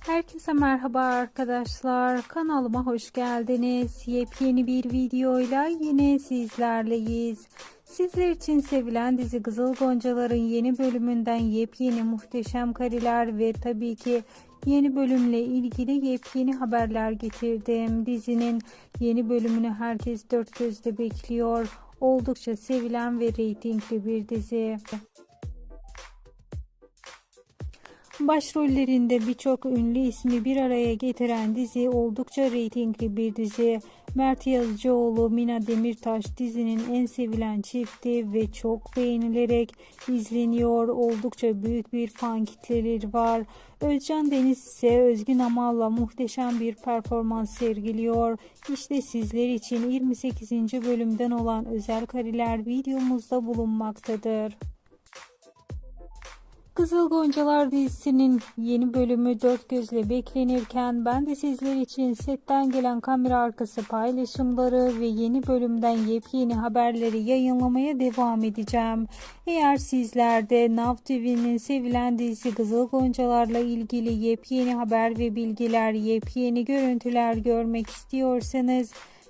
Herkese merhaba arkadaşlar. Kanalıma hoş geldiniz. Yepyeni bir videoyla yine sizlerleyiz. Sizler için sevilen dizi Kızıl Goncalar'ın yeni bölümünden yepyeni muhteşem kareler ve tabii ki yeni bölümle ilgili yepyeni haberler getirdim. Dizinin yeni bölümünü herkes dört gözle bekliyor. Oldukça sevilen ve reytingli bir dizi. Başrollerinde birçok ünlü ismi bir araya getiren dizi oldukça reytingli bir dizi. Mert Yazıcıoğlu, Mina Demirtaş dizinin en sevilen çifti ve çok beğenilerek izleniyor. Oldukça büyük bir fan kitleleri var. Özcan Deniz ise Özgün Amal'la muhteşem bir performans sergiliyor. İşte sizler için 28. bölümden olan özel kareler videomuzda bulunmaktadır. Kızıl Goncalar dizisinin yeni bölümü dört gözle beklenirken ben de sizler için setten gelen kamera arkası paylaşımları ve yeni bölümden yepyeni haberleri yayınlamaya devam edeceğim. Eğer sizler de Nav TV'nin sevilen dizisi Kızıl Goncalar'la ilgili yepyeni haber ve bilgiler, yepyeni görüntüler görmek istiyorsanız